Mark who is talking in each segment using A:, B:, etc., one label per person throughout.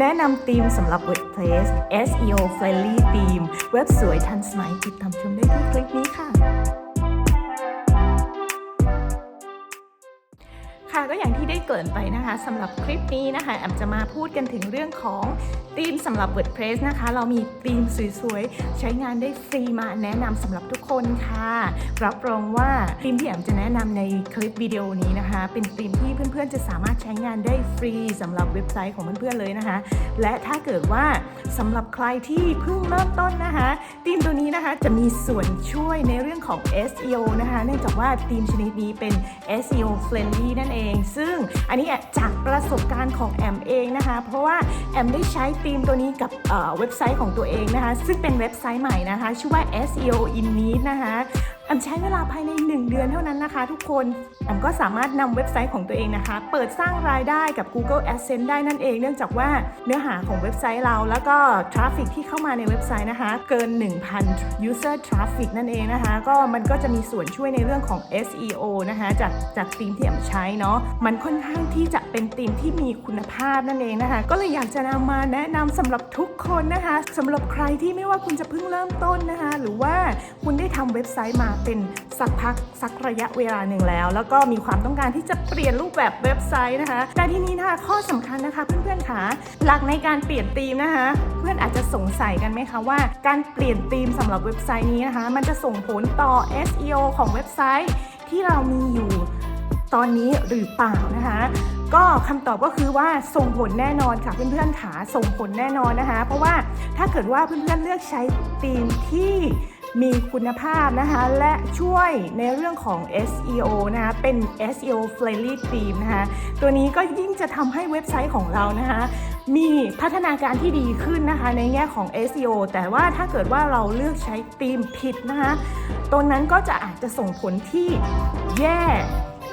A: แนะนำธีมสำหรับ Workplace SEO Friendly ธีมเว็บสวยทันสมัยติดตามชมได้ที่คลิปนี้ค่ะ ค่ะก็อย่าง ได้เกินไปนะคะสำหรับคลิปนี้นะคะแอมจะมาพูดกันถึงเรื่องของธีมสำหรับ WordPress นะคะ เรามีธีมสวยๆ ใช้งานได้ฟรีมาแนะนำสำหรับทุกคนค่ะ รับรองว่าธีมที่แอมจะแนะนำในคลิปวิดีโอนี้นะคะ เป็นธีมที่เพื่อนๆ จะสามารถใช้งานได้ฟรีสำหรับเว็บไซต์ของเพื่อนๆเลยนะคะ และถ้าเกิดว่าสำหรับใครที่เพิ่งเริ่มต้นนะคะธีมตัวนี้นะคะจะมีส่วนช่วยในเรื่องของ SEO นะคะ เนื่องจากว่าธีมชนิดนี้เป็น SEO friendly นั่นเอง ซึ่งอันนี้จากประสบการณ์ของแอมเองนะคะ เพราะว่าแอมได้ใช้ธีมตัวนี้กับเว็บไซต์ของตัวเองนะคะ ซึ่งเป็นเว็บไซต์ใหม่นะคะ ชื่อว่า SEO in Need นะคะ แอมใช้เวลาภายใน 1 เดือนเท่านั้นนะคะ ทุกคนแอมก็สามารถนำเว็บไซต์ของตัวเองนะคะ เปิดสร้างรายได้กับ Google Adsense ได้นั่นเอง เนื่องจากว่าเนื้อหาของเว็บไซต์เรา แล้วก็ทราฟฟิกที่เข้ามาในเว็บไซต์นะคะ เกิน 1,000 user traffic นั่นเองนะคะ ก็มันก็จะมีส่วนช่วยในเรื่องของ SEO นะคะ จากจากธีมที่แอมใช้เนาะมันค่อนข้างที่จะเป็นธีมที่มีคุณภาพนั่นเองนะคะ ก็เลยอยากจะนำมาแนะนำสำหรับทุกคนนะคะสำหรับใครที่ไม่ว่าคุณจะเพิ่งเริ่มต้นนะคะ หรือว่าคุณได้ทำเว็บไซต์มาเป็นสักพักสักระยะเวลาหนึ่งแล้ว แล้วก็มีความต้องการที่จะเปลี่ยนรูปแบบเว็บไซต์นะคะ แต่ที่นี้นะคะข้อสำคัญนะคะเพื่อนๆค่ะหลักในการเปลี่ยนธีมนะคะ เพื่อนอาจจะสงสัยกันไหมคะว่า การเปลี่ยนธีมสำหรับเว็บไซต์นี้นะคะ มันจะส่งผลต่อ SEO ของเว็บไซต์ที่เรามีอยู่ตอนนี้หรือเปล่านะคะก็คำตอบก็คือว่าส่งผลแน่นอนค่ะเพื่อนๆขาส่งผลแน่นอนนะคะ เพราะว่าถ้าเกิดว่าเพื่อนๆเลือกใช้ธีมที่ มีคุณภาพนะคะและช่วยในเรื่องของ SEO นะคะเป็น SEO friendly Team นะคะตัวนี้ก็ยิ่งจะทำให้เว็บไซต์ของเรานะคะมีพัฒนาการที่ดีขึ้นนะคะในแง่ของ SEO แต่ว่าถ้าเกิดว่าเราเลือกใช้ธีมผิดนะคะตรงนั้นก็จะอาจจะส่งผลที่แย่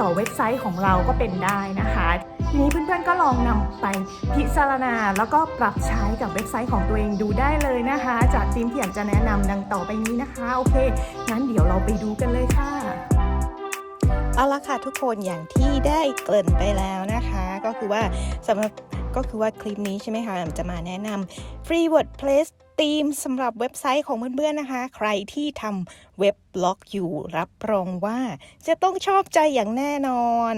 A: ต่อเว็บไซต์ของเราก็เป็นได้นะคะทีนี้เพื่อนๆก็ลองนำไปพิจารณา แล้วก็ปรับใช้กับเว็บไซต์ของตัวเองดูได้เลยนะคะ จากทีมที่อยากจะแนะนำดังต่อไปนี้นะคะ โอเค งั้นเดี๋ยวเราไปดูกันเลยค่ะ
B: เอาละค่ะทุกคนอย่างที่ได้เกริ่นไปแล้วนะคะ ก็คือว่าสำหรับ ก็คือว่าคลิปนี้ใช่ไหมคะจะมาแนะนำ Free WordPress ธีมสำหรับเว็บไซต์ของเพื่อนๆนะคะ ใครที่ทำเว็บบล็อกอยู่รับรองว่าจะต้องชอบใจอย่างแน่นอน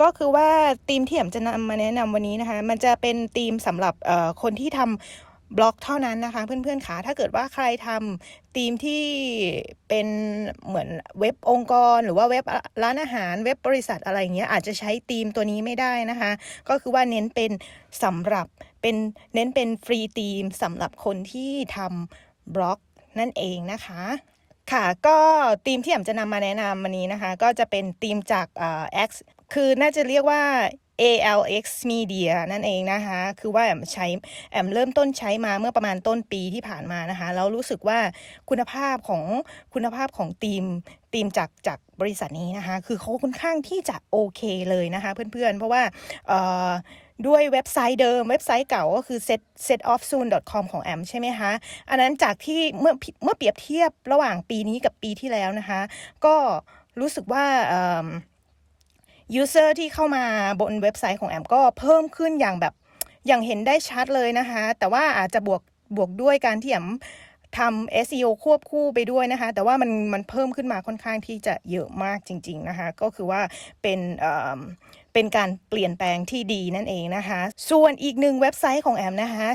B: ก็คือว่าธีมที่ผมจะนำมาแนะนำวันนี้นะคะ มันจะเป็นธีมสำหรับคนที่ทำ บล็อกเท่านั้นนะคะ เพื่อนๆคะถ้าเกิดว่าใครทำธีมที่เป็นเหมือนเว็บองค์กร หรือว่าเว็บร้านอาหารเว็บบริษัทอะไรอย่างเงี้ยอาจจะใช้ธีมตัวนี้ไม่ได้นะคะ ก็คือว่าเน้นเป็นสำหรับเป็นเน้นเป็นฟรีธีมสำหรับคนที่ทำบล็อกนั่นเองนะคะค่ะ ก็ธีมที่ผมจะนำมาแนะนำวันนี้นะคะ ก็จะเป็นธีมจากเอ่อ X คือน่าจะเรียกว่า ALX Media นั่นเองนะคะ คือว่าแอมใช้แอมเริ่มต้นใช้มาเมื่อประมาณต้นปีที่ผ่านมานะคะ แล้วรู้สึกว่าคุณภาพของคุณภาพของทีมทีมจากจากบริษัทนี้นะคะ คือเขาค่อนข้างที่จะโอเคเลยนะคะเพื่อนๆ เพราะว่าด้วยเว็บไซต์เดิมเว็บไซต์เก่าก็คือ set setoffsoon.com ของแอมใช่ไหมคะอันนั้นจากที่เมื่อเมื่อเปรียบเทียบระหว่างปีนี้กับปีที่แล้วนะคะ ก็รู้สึกว่า ยูเซอร์ที่เข้ามาบนเว็บไซต์ของแอมก็เพิ่มขึ้นอย่างแบบอย่างเห็นได้ชัดเลยนะคะ แต่ว่าอาจจะบวกบวกด้วยการที่แอมทำ SEO ควบคู่ไปด้วยนะคะ แต่ว่ามันมันเพิ่มขึ้นมาค่อนข้างที่จะเยอะมากจริง ๆนะคะ ก็คือว่าเป็นเอ่อเป็นการเปลี่ยนแปลงที่ดีนั่นเองนะคะ ส่วนอีกหนึ่งเว็บไซต์ของแอมนะคะ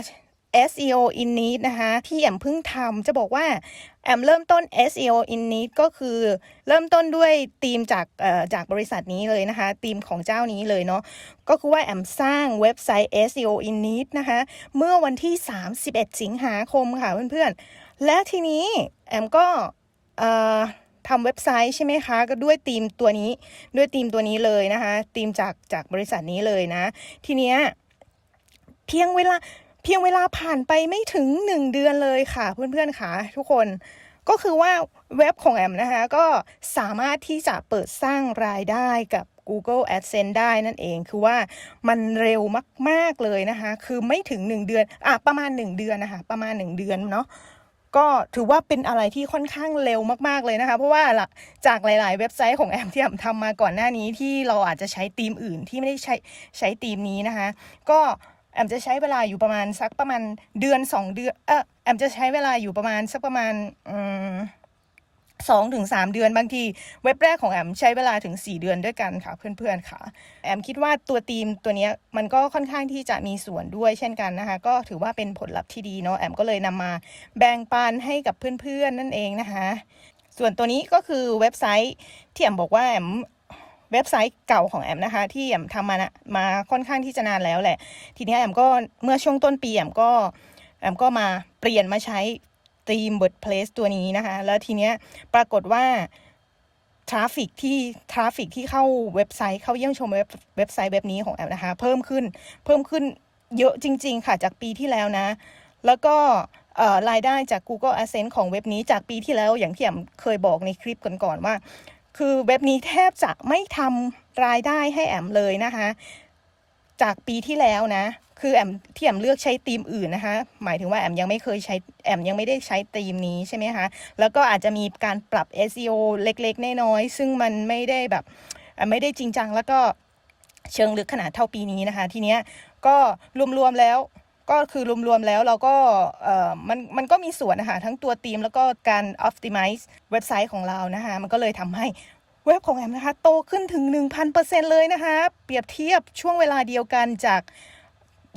B: SEO in need นะคะที่แอมเพิ่งทำจะบอกว่าแอมเริ่มต้น SEO in need ก็คือเริ่มต้นด้วยทีมจากจากบริษัทนี้เลยนะคะทีมของเจ้านี้เลยเนาะก็คือว่าแอมสร้างเว็บไซต์ SEO in need นะคะเมื่อวันที่ 31 สิงหาคมค่ะเพื่อนๆ และทีนี้แอมก็ทำเว็บไซต์ใช่ไหมคะ ก็ด้วยทีมตัวนี้ด้วยทีมตัวนี้เลยนะคะทีมจากจากบริษัทนี้เลยนะ ทีเนี้ยเพียงเวลา เพียงเวลาผ่านไปไม่ถึง 1 เดือนเลยค่ะ เพื่อนๆค่ะทุกคนก็คือว่าเว็บของแอมนะคะ ก็สามารถที่จะเปิดสร้างรายได้กับ Google AdSense ได้นั่นเองคือว่ามันเร็วมาก ๆ เลยนะคะ คือไม่ถึง 1 เดือนอะประมาณ 1 เดือนนะคะ ประมาณ 1 เดือนเนาะก็ถือว่าเป็นอะไรที่ค่อนข้างเร็วมาก ๆ เลยนะคะ เพราะว่าละจากหลาย ๆ เว็บไซต์ของแอมที่แอมทำมาก่อนหน้านี้ที่เราอาจจะใช้ธีมอื่นที่ไม่ได้ใช้ใช้ธีมนี้นะคะ ก็ แอมจะใช้เวลาอยู่ประมาณสักประมาณเดือนสองเดือนเออแอมจะใช้เวลาอยู่ประมาณสักประมาณสองถึงสามเดือนบางทีเว็บแรกของแอมใช้เวลาถึงสี่เดือนด้วยกันค่ะเพื่อนๆค่ะ แอมคิดว่าตัวทีมตัวนี้มันก็ค่อนข้างที่จะมีส่วนด้วยเช่นกันนะคะ ก็ถือว่าเป็นผลลัพธ์ที่ดีเนาะแอมก็เลยนำมาแบ่งปันให้กับเพื่อนๆนั่นเองนะคะ ส่วนตัวนี้ก็คือเว็บไซต์ที่แอมบอกว่าแอม เว็บไซต์เก่าของแอมนะคะ ที่แอมทำมานะมาค่อนข้างที่จะนานแล้วแหละ ทีนี้แอมก็เมื่อช่วงต้นปีแอมก็แอมก็มาเปลี่ยนมาใช้ธีม WordPress ตัวนี้นะคะ แล้วทีเนี้ยปรากฏว่าทราฟิกที่ทราฟิกที่เข้าเว็บไซต์เข้าเยี่ยมชมเว็บเว็บไซต์เว็บนี้ของแอมนะคะ เพิ่มขึ้นเพิ่มขึ้นเยอะจริง ๆ ค่ะจากปีที่แล้วนะ แล้วก็รายได้จาก Google Adsense ของเว็บนี้จากปีที่แล้วอย่างที่แอมเคยบอกในคลิปก่อนๆว่า คือเว็บนี้แทบจะไม่ทำรายได้ให้แอมเลยนะคะ จากปีที่แล้วนะ คือแอมที่แอมเลือกใช้ธีมอื่นนะคะ หมายถึงว่าแอมยังไม่เคยใช้แอมยังไม่ได้ใช้ธีมนี้ใช่ไหมคะ แล้วก็อาจจะมีการปรับ SEO เล็กๆ น้อยๆซึ่งมันไม่ได้แบบไม่ได้จริงจังแล้วก็เชิงลึกขนาดเท่าปีนี้นะคะ ทีเนี้ยก็รวมๆแล้ว ก็คือรวมๆแล้วเราก็มันมันก็มีส่วนนะคะทั้งตัวธีมแล้วก็การ optimize เว็บไซต์ของเรานะคะมันก็เลยทำให้เว็บของแอมนะคะโตขึ้นถึง 1,000%เลยนะคะ เปรียบเทียบช่วงเวลาเดียวกันจาก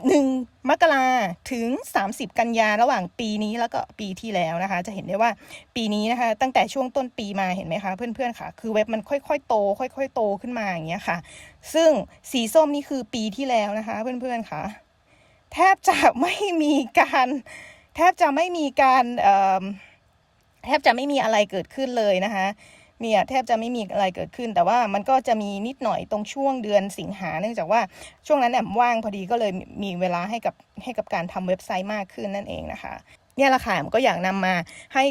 B: 1 มกราถึง 30 กันยาระหว่างปีนี้แล้วก็ปีที่แล้วนะคะ จะเห็นได้ว่าปีนี้นะคะ ตั้งแต่ช่วงต้นปีมาเห็นไหมคะเพื่อนๆค่ะ คือเว็บมันค่อยๆโต ค่อย ๆ โตขึ้นมาอย่างเงี้ยค่ะ ซึ่งสีส้มนี่คือปีที่แล้วนะคะ เพื่อนๆค่ะ แทบจะไม่มีการ แทบจะไม่มีการแทบจะไม่มีอะไรเกิดขึ้นเลยนะคะเนี่ยแทบจะไม่มีอะไรเกิดขึ้น แต่ว่ามันก็จะมีนิดหน่อยตรงช่วงเดือนสิงหาเนื่องจากว่าช่วงนั้นแอมว่างพอดีก็เลยมีเวลาให้กับให้กับการทำเว็บไซต์มากขึ้นนั่นเองนะคะเนี่ยแหละค่ะแอมก็อยากนำมาให้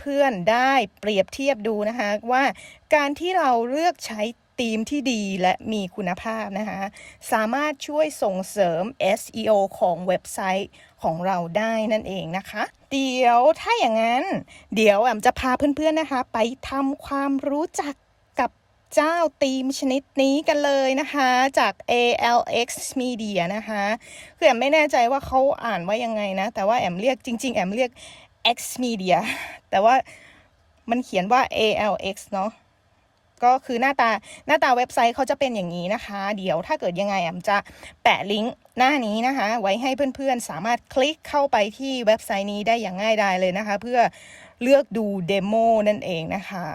B: เพื่อนๆได้เปรียบเทียบดูนะคะว่าการที่เราเลือกใช้ธีมที่ดีและมีคุณภาพนะคะสามารถช่วยส่งเสริม SEO ของเว็บไซต์ของเราได้นั่นเองนะคะ เดี๋ยวถ้าอย่างนั้น เดี๋ยวแอมจะพาเพื่อนๆนะคะ ไปทำความรู้จักกับเจ้าธีมชนิดนี้กันเลยนะคะ จาก ALX Media นะคะคือแอมไม่แน่ใจว่าเขาอ่านว่ายังไงนะ แต่ว่าแอมเรียกจริง ๆ แอมเรียก X Media แต่ว่ามันเขียนว่า ALX เนาะ ก็คือหน้าตาหน้าตาเว็บไซต์เขาจะเป็นอย่างนี้นะคะ เดี๋ยวถ้าเกิดยังไงแอมจะแปะลิงก์หน้านี้นะคะ ไว้ให้เพื่อนๆ สามารถคลิกเข้าไปที่เว็บไซต์นี้ได้อย่างง่ายดายเลยนะคะ เพื่อเลือกดูเดโมนั่นเองนะคะ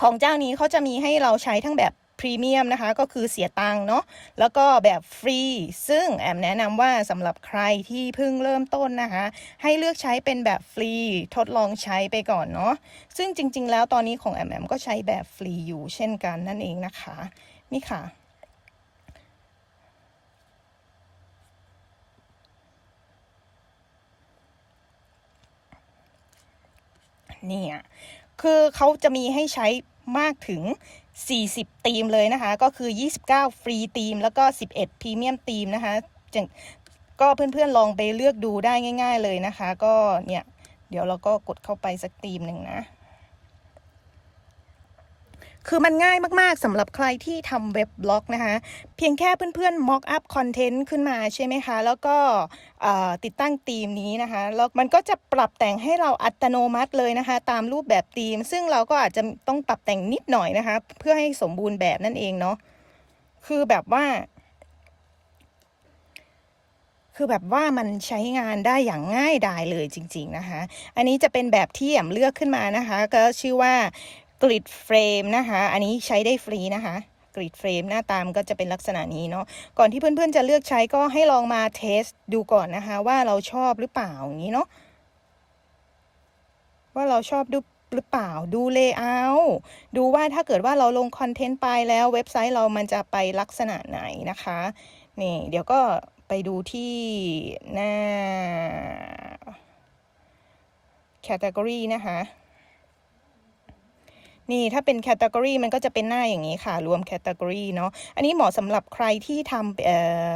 B: ของเจ้านี้เขาจะมีให้เราใช้ทั้งแบบ พรีเมียมนะคะก็คือเสียตังค์เนาะแล้วก็แบบฟรี ซึ่งแอมแนะนำว่าสำหรับใครที่เพิ่งเริ่มต้นนะคะ ให้เลือกใช้เป็นแบบฟรีทดลองใช้ไปก่อนเนาะซึ่งจริง ๆ แล้วตอนนี้ของแอมแอมก็ใช้แบบฟรีอยู่เช่นกันนั่นเองนะคะ นี่ค่ะเนี่ย คือเขาจะมีให้ใช้มากถึง 40ธีมเลยนะคะ ก็คือ 29 ฟรีธีม แล้วก็ 11พรีเมียมธีมนะคะจึงก็เพื่อนๆลองไปเลือกดูได้ง่าย ๆเลยนะคะ ก็เนี่ย เดี๋ยวเราก็กดเข้าไปสักธีมหนึ่งนะ คือมันง่ายมากๆสำหรับใครที่ทำเว็บบล็อกนะคะ เพียงแค่เพื่อนๆ mock up content ขึ้นมาใช่ไหมคะ แล้วก็ติดตั้งธีมนี้นะคะ แล้วมันก็จะปรับแต่งให้เราอัตโนมัติเลยนะคะ ตามรูปแบบธีม ซึ่งเราก็อาจจะต้องปรับแต่งนิดหน่อยนะคะ เพื่อให้สมบูรณ์แบบนั่นเองเนาะ คือแบบว่าคือแบบว่ามันใช้งานได้อย่างง่ายดายเลยจริง ๆนะคะ อันนี้จะเป็นแบบที่แอมเลือกขึ้นมานะคะ ก็ชื่อว่า กริดเฟรมนะคะ อันนี้ใช้ได้ฟรีนะคะกริดเฟรมหน้าตามก็จะเป็นลักษณะนี้เนาะก่อนที่เพื่อนๆจะเลือกใช้ก็ให้ลองมาเทสดูก่อนนะคะ ว่าเราชอบหรือเปล่าอย่างนี้เนาะว่าเราชอบดูหรือเปล่าดูเลเยอร์ดูว่าถ้าเกิดว่าเราลงคอนเทนต์ไปแล้วเว็บไซต์เรามันจะไปลักษณะไหนนะคะนี่เดี๋ยวก็ไปดูที่หน้า category นะคะ นี่ถ้าเป็นแคตตากรีมันก็จะเป็นหน้าอย่างนี้ค่ะ รวมแคตตากรีเนาะอันนี้เหมาะสำหรับใครที่ทำเอ่อ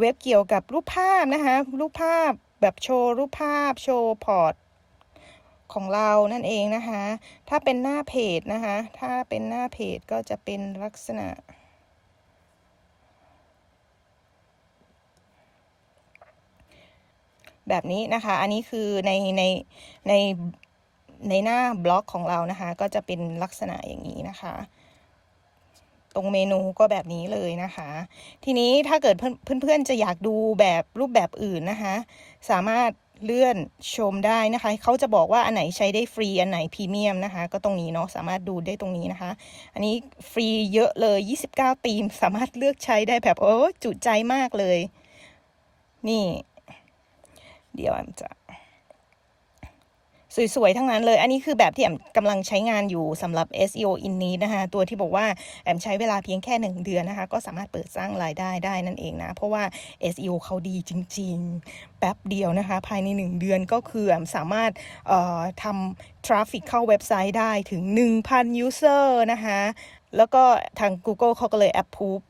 B: เว็บเกี่ยวกับรูปภาพนะคะรูปภาพแบบโชว์รูปภาพโชว์พอร์ตของเรานั่นเองนะคะ ถ้าเป็นหน้าเพจนะคะ ถ้าเป็นหน้าเพจก็จะเป็นลักษณะ แบบนี้นะคะ อันนี้คือในในใน ในหน้าบล็อกของเรานะคะ ก็จะเป็นลักษณะอย่างนี้นะคะ ตรงเมนูก็แบบนี้เลยนะคะ ทีนี้ถ้าเกิดเพื่อนเพื่อนๆจะอยากดูแบบรูปแบบอื่นนะคะ สามารถเลื่อนชมได้นะคะ เขาจะบอกว่าอันไหนใช้ได้ฟรีอันไหนพรีเมียมนะคะ ก็ตรงนี้เนาะสามารถดูได้ตรงนี้นะคะ อันนี้ฟรีเยอะเลย 29ธีมสามารถเลือกใช้ได้แบบโอ้จุใจมากเลย นี่ เดี๋ยวจะ สวย ๆ ทั้งนั้นเลย อันนี้คือแบบที่แอมกำลังใช้งานอยู่สำหรับ SEO InNee นะคะ ตัวที่บอกว่าแอมใช้เวลาเพียงแค่หนึ่งเดือนนะคะ ก็สามารถเปิดสร้างรายได้ได้นั่นเองนะ เพราะว่า SEO เขาดีจริง ๆ แป๊บเดียวนะคะ ภายในหนึ่งเดือนก็คือแอมสามารถทำทราฟิกเข้าเว็บไซต์ได้ถึง 1,000 user นะคะ แล้วก็ทาง Google เขาก็เลย approve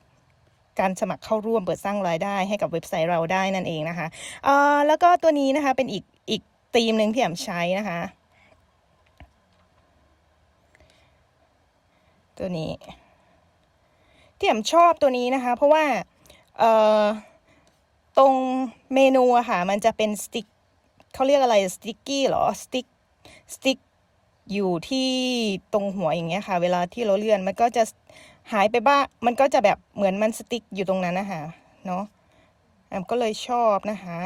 B: การสมัครเข้าร่วมเปิดสร้างรายได้ให้กับเว็บไซต์เราได้นั่นเองนะคะอ่อแล้วก็ตัวนี้นะคะเป็นอีก ธีมหนึ่งที่แอมใช้นะคะ ตัวนี้ที่แอมชอบตัวนี้นะคะ เพราะว่าเอ่อตรงเมนูอะค่ะ มันจะเป็นสติ๊กเขาเรียกอะไรสติ๊กกี้เหรอสติ๊กสติ๊กอยู่ที่ตรงหัวอย่างเงี้ยค่ะ เวลาที่เราเลื่อนมันก็จะหายไปบ้างมันก็จะแบบเหมือนมันสติ๊กอยู่ตรงนั้นนะคะเนาะแอมก็เลยชอบนะคะ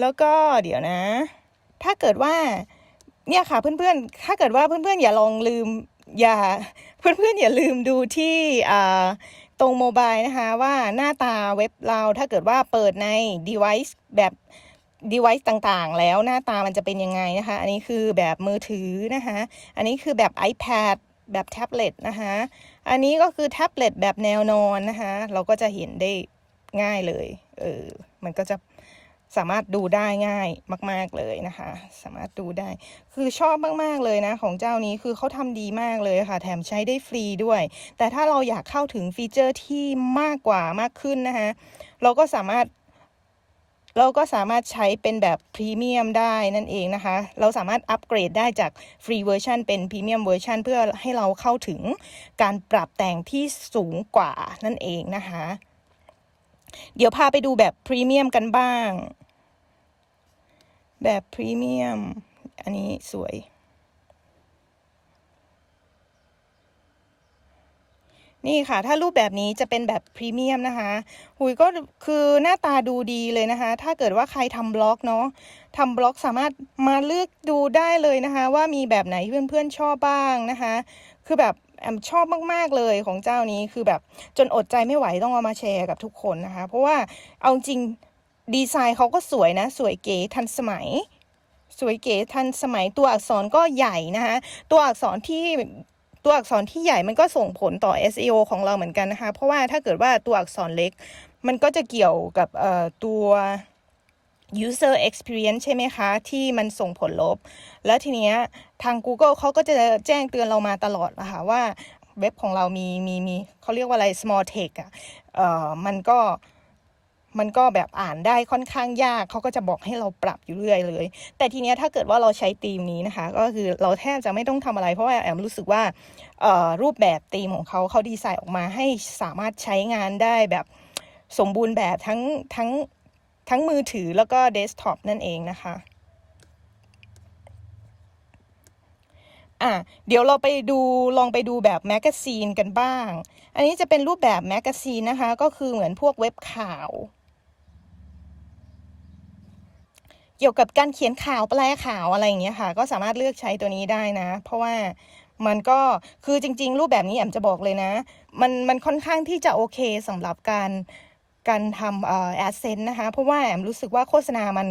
B: แล้วก็เดี๋ยวนะ ถ้าเกิดว่าเนี่ยค่ะเพื่อนๆ ถ้าเกิดว่าเพื่อนๆ อย่าลองลืมอย่าเพื่อนๆ อย่าลืมดูที่ตรงโมบายนะคะว่าหน้าตาเว็บเราถ้าเกิดว่าเปิดใน device แบบ device ต่างๆ แล้วหน้าตามันจะเป็นยังไงนะคะ อันนี้คือแบบมือถือนะคะ อันนี้คือแบบ iPad แบบแท็บเล็ตนะคะ อันนี้ก็คือแท็บเล็ตแบบแนวนอนนะคะ เราก็จะเห็นได้ง่ายเลย เออ มันก็จะ สามารถดูได้ง่ายมาก ๆเลยนะคะ สามารถดูได้ คือชอบมากๆเลยนะ ของเจ้านี้คือเขาทำดีมากเลยค่ะ แถมใช้ได้ฟรีด้วย แต่ถ้าเราอยากเข้าถึงฟีเจอร์ที่มากกว่ามากขึ้นนะคะ เราก็สามารถ เราก็สามารถใช้เป็นแบบพรีเมียมได้นั่นเองนะคะ เราสามารถอัปเกรดได้จากฟรีเวอร์ชันเป็นพรีเมียมเวอร์ชันเพื่อให้เราเข้าถึงการปรับแต่งที่สูงกว่านั่นเองนะคะ เดี๋ยวพาไปดูแบบพรีเมียมกันบ้าง แบบพรีเมียม อันนี้สวย นี่ค่ะ ถ้ารูปแบบนี้จะเป็นแบบพรีเมียมนะคะหุยก็คือหน้าตาดูดีเลยนะคะ ถ้าเกิดว่าใครทำบล็อกเนาะทำบล็อกสามารถมาเลือกดูได้เลยนะคะ ว่ามีแบบไหนที่เพื่อนๆชอบบ้างนะคะ คือแบบแอมชอบมาก ๆ เลยของเจ้านี้คือแบบจนอดใจไม่ไหวต้องเอามาแชร์กับทุกคนนะคะ เพราะว่าเอาจริง ดีไซน์เขาก็สวยนะ สวยเก๋ทันสมัย สวยเก๋ทันสมัยตัวอักษรก็ใหญ่นะคะตัวอักษรที่ตัวอักษรที่ใหญ่มันก็ส่งผลต่อ SEO ของเราเหมือนกันนะคะ เพราะว่าถ้าเกิดว่าตัวอักษรเล็ก มันก็จะเกี่ยวกับตัว user experience ใช่ไหมคะ ที่มันส่งผลลบ แล้วทีเนี้ยทาง Google เขาก็จะแจ้งเตือนเรามาตลอดนะคะว่าเว็บของเรามีมีมีเขาเรียกว่าอะไร small text อะ เอ่อ มันก็ มันก็แบบอ่านได้ค่อนข้างยากเขาก็จะบอกให้เราปรับอยู่เรื่อยเลย แต่ทีเนี้ยถ้าเกิดว่าเราใช้ธีมนี้นะคะ ก็คือเราแทบจะไม่ต้องทำอะไรเพราะว่าแอมรู้สึกว่ารูปแบบธีมของเขาเขาดีไซน์ออกมาให้สามารถใช้งานได้แบบสมบูรณ์แบบทั้งทั้งทั้งมือถือแล้วก็เดสก์ท็อปนั่นเองนะคะอะเดี๋ยวเราไปดูลองไปดูแบบแมกกาซีนกันบ้าง อันนี้จะเป็นรูปแบบแมกกาซีนนะคะ ก็คือเหมือนพวกเว็บข่าว เกี่ยวกับการเขียนข่าวแปลข่าวอะไรอย่างเงี้ยค่ะ ก็สามารถเลือกใช้ตัวนี้ได้นะ เพราะว่ามันก็คือจริง ๆ รูปแบบนี้แอมจะบอกเลยนะ มันมันค่อนข้างที่จะโอเคสำหรับการการทำเอ่อแอดเซนต์นะคะ เพราะว่าแอมรู้สึกว่าโฆษณามัน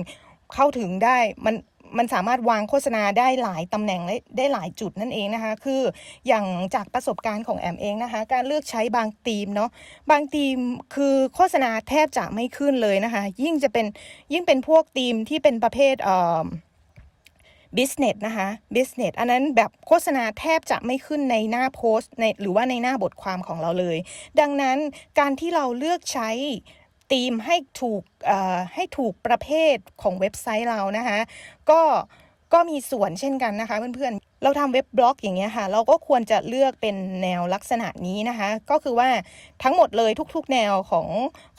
B: เข้าถึงได้มัน มันสามารถวางโฆษณาได้หลายตำแหน่งและได้หลายจุดนั่นเองนะคะ คืออย่างจากประสบการณ์ของแอมเองนะคะ การเลือกใช้บางธีมเนาะบางธีมคือโฆษณาแทบจะไม่ขึ้นเลยนะคะ ยิ่งจะเป็นยิ่งเป็นพวกธีมที่เป็นประเภทเอ่อ business นะคะ business อันนั้นแบบโฆษณาแทบจะไม่ขึ้นในหน้าโพสต์ในหรือว่าในหน้าบทความของเราเลย ดังนั้นการที่เราเลือกใช้ ธีมให้ถูกให้ถูกประเภทของเว็บไซต์เรานะคะ ก็ก็มีส่วนเช่นกันนะคะเพื่อนๆ เราทำเว็บบล็อกอย่างเงี้ยค่ะ เราก็ควรจะเลือกเป็นแนวลักษณะนี้นะคะ ก็คือว่าทั้งหมดเลยทุกๆแนวของ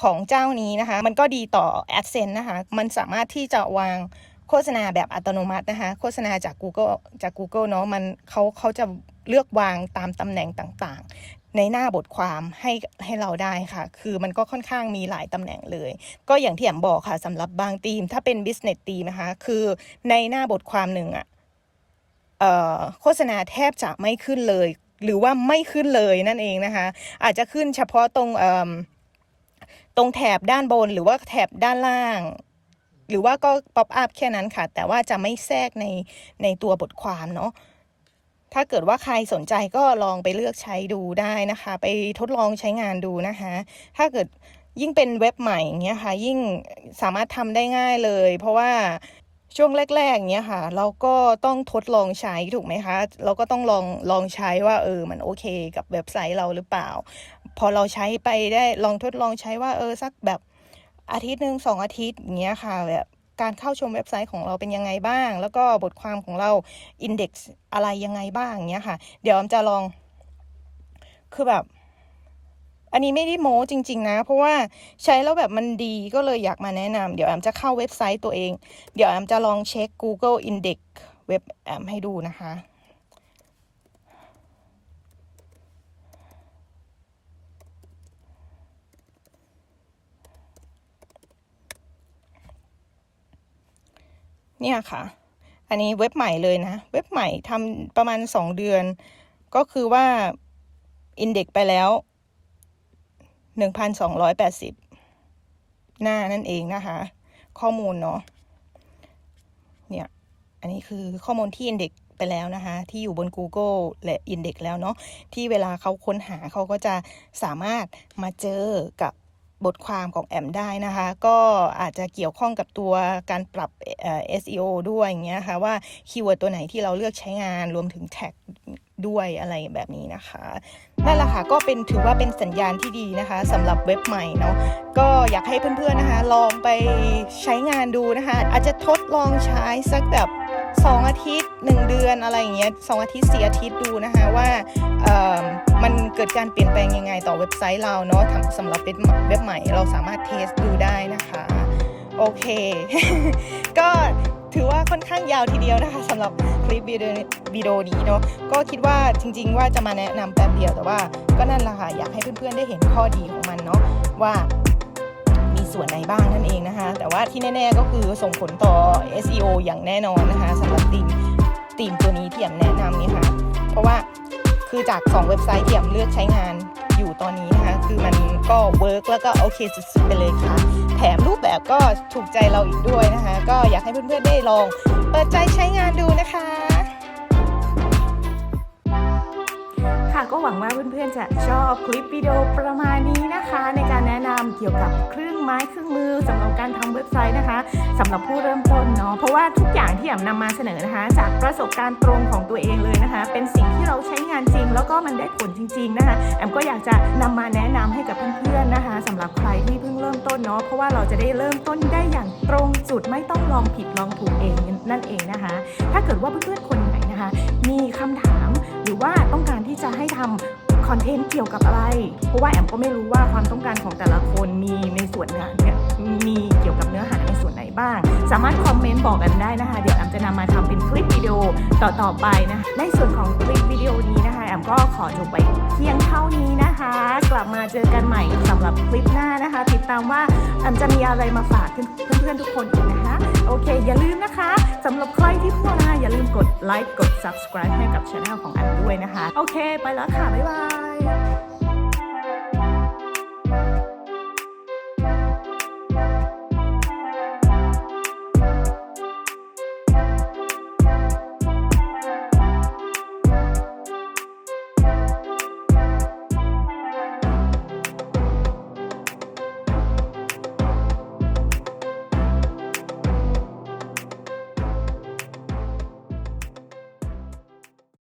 B: ของเจ้านี้นะคะ มันก็ดีต่อ AdSense นะคะ มันสามารถที่จะวางโฆษณาแบบอัตโนมัตินะคะ โฆษณาจาก Google จาก Google เนาะมันเขาเขาจะเลือกวางตามตำแหน่งต่างๆ ในหน้าบทความให้ให้เราได้ค่ะ คือมันก็ค่อนข้างมีหลายตำแหน่งเลย ก็อย่างที่แอมบอกค่ะสำหรับบางทีม ถ้าเป็น business ทีมนะคะ คือในหน้าบทความหนึ่งอะเอ่อโฆษณาแทบจะไม่ขึ้นเลย หรือว่าไม่ขึ้นเลยนั่นเองนะคะ อาจจะขึ้นเฉพาะตรงตรงแถบด้านบนหรือว่าแถบด้านล่าง หรือว่าก็ป๊อปอัพแค่นั้นค่ะ แต่ว่าจะไม่แทรกในในตัวบทความเนาะ ถ้าเกิดว่าใครสนใจก็ลองไปเลือกใช้ดูได้นะคะ ไปทดลองใช้งานดูนะคะ ถ้าเกิดยิ่งเป็นเว็บใหม่อย่างเงี้ยค่ะ ยิ่งสามารถทำได้ง่ายเลย เพราะว่าช่วงแรกๆอย่างเงี้ยค่ะ เราก็ต้องทดลองใช้ถูกไหมคะ เราก็ต้องลองลองใช้ว่าเออมันโอเคกับเว็บไซต์เราหรือเปล่า พอเราใช้ไปได้ลองทดลองใช้ว่าเออสักแบบอาทิตย์หนึ่งสองอาทิตย์อย่างเงี้ยค่ะแบบ การเข้าชมเว็บไซต์ของเราเป็นยังไงบ้าง แล้วก็บทความของเราอินเด็กซ์อะไรยังไงบ้างอย่างเงี้ยค่ะ เดี๋ยวอมจะลอง คือแบบ อันนี้ไม่ได้โม้จริง ๆ นะ เพราะว่าใช้แล้วแบบมันดีก็เลยอยากมาแนะนำเดี๋ยวแอมจะเข้าเว็บไซต์ตัวเอง เดี๋ยวแอมจะลองเช็ค Google Index เว็บแอมให้ดูนะคะ เนี่ยค่ะ อันนี้เว็บใหม่เลยนะ เว็บใหม่ทำประมาณสองเดือน ก็คือว่าอินเด็กไปแล้วหนึ่งพันสองร้อยแปดสิบหน้านั่นเองนะคะ ข้อมูลเนาะเนี่ย อันนี้คือข้อมูลที่อินเด็กไปแล้วนะคะ ที่อยู่บน Google และอินเด็กแล้วเนาะที่เวลาเขาค้นหาเขาก็จะสามารถมาเจอกับ บทความของแอมได้นะคะ ก็อาจจะเกี่ยวข้องกับตัวการปรับ SEO ด้วยอย่างเงี้ยค่ะว่าคีย์เวิร์ดตัวไหนที่เราเลือกใช้งานรวมถึงแท็กด้วยอะไรแบบนี้นะคะนั่นแหละค่ะก็เป็นถือว่าเป็นสัญญาณที่ดีนะคะสำหรับเว็บใหม่เนาะก็อยากให้เพื่อนๆนะคะ ลองไปใช้งานดูนะคะ อาจจะทดลองใช้สักแบบ สองอาทิตย์หนึ่งเดือนอะไรอย่างเงี้ยสองอาทิตย์สี่อาทิตย์ดูนะคะว่าเอ่อมันเกิดการเปลี่ยนแปลงยังไงต่อเว็บไซต์เราเนาะทำสำหรับเว็บใหม่เราสามารถเทสดูได้นะคะโอเค ก็ถือว่าค่อนข้างยาวทีเดียวนะคะสำหรับคลิปวิดีโอวิดีโอนี้เนาะก็คิดว่าจริง ๆ ว่าจะมาแนะนำแป๊บเดียวแต่ว่าก็นั่นแหละค่ะอยากให้เพื่อนๆได้เห็นข้อดีของมันเนาะว่า ส่วนไหนบ้างนั่นเองนะคะ แต่ว่าที่แน่ๆก็คือส่งผลต่อ SEO อย่างแน่นอนนะคะสำหรับทีมทีมตัวนี้ที่แอมแนะนำนี่ค่ะ เพราะว่าคือจาก 2 เว็บไซต์ที่แอมเลือกใช้งานอยู่ตอนนี้นะคะ คือมันก็เวิร์กแล้วก็โอเคสุดๆไปเลยค่ะ แถมรูปแบบก็ถูกใจเราอีกด้วยนะคะ ก็อยากให้เพื่อนๆได้ลอง เปิดใจใช้งานดูนะคะ
A: ก็หวังว่าเพื่อนๆจะชอบคลิปวิดีโอประมาณนี้นะคะ ในการแนะนำเกี่ยวกับเครื่องไม้เครื่องมือสำหรับการทำเว็บไซต์นะคะสำหรับผู้เริ่มต้นเนาะเพราะว่าทุกอย่างที่แอมนำมาเสนอนะคะ จากประสบการณ์ตรงของตัวเองเลยนะคะ เป็นสิ่งที่เราใช้งานจริง แล้วก็มันได้ผลจริง ๆ นะคะแอมก็อยากจะนำมาแนะนำให้กับเพื่อนๆนะคะสำหรับใครที่เพิ่งเริ่มต้นเนาะเพราะว่าเราจะได้เริ่มต้นได้อย่างตรงจุดไม่ต้องลองผิดลองถูกเองนั่นเองนะคะ ถ้าเกิดว่าเพื่อนๆคนไหนนะคะ มีคำถาม ว่าต้องการที่จะให้ทำคอนเทนต์เกี่ยวกับอะไร เพราะว่าแอมก็ไม่รู้ว่าความต้องการของแต่ละคนมีในส่วนงานเนี่ยมีเกี่ยวกับเนื้อหาในส่วนไหนบ้าง สามารถคอมเมนต์บอกกันได้นะคะ เดี๋ยวแอมจะนำมาทำเป็นคลิปวิดีโอต่อๆไปนะคะในส่วนของคลิปวิดีโอนี้นะคะ แอมก็ขอจบไว้เพียงเท่านี้นะคะ กลับมาเจอกันใหม่สำหรับคลิปหน้านะคะ ติดตามว่าแอมจะมีอะไรมาฝากเพื่อนๆทุกคนอีกนะคะ โอเค อย่าลืมนะคะสำหรับใครที่เพิ่งมาอย่าลืมกดไลค์กด subscribe ให้กับช anel ของแอมด้วยนะคะ โอเค ไปแล้วค่ะ บ๊ายบาย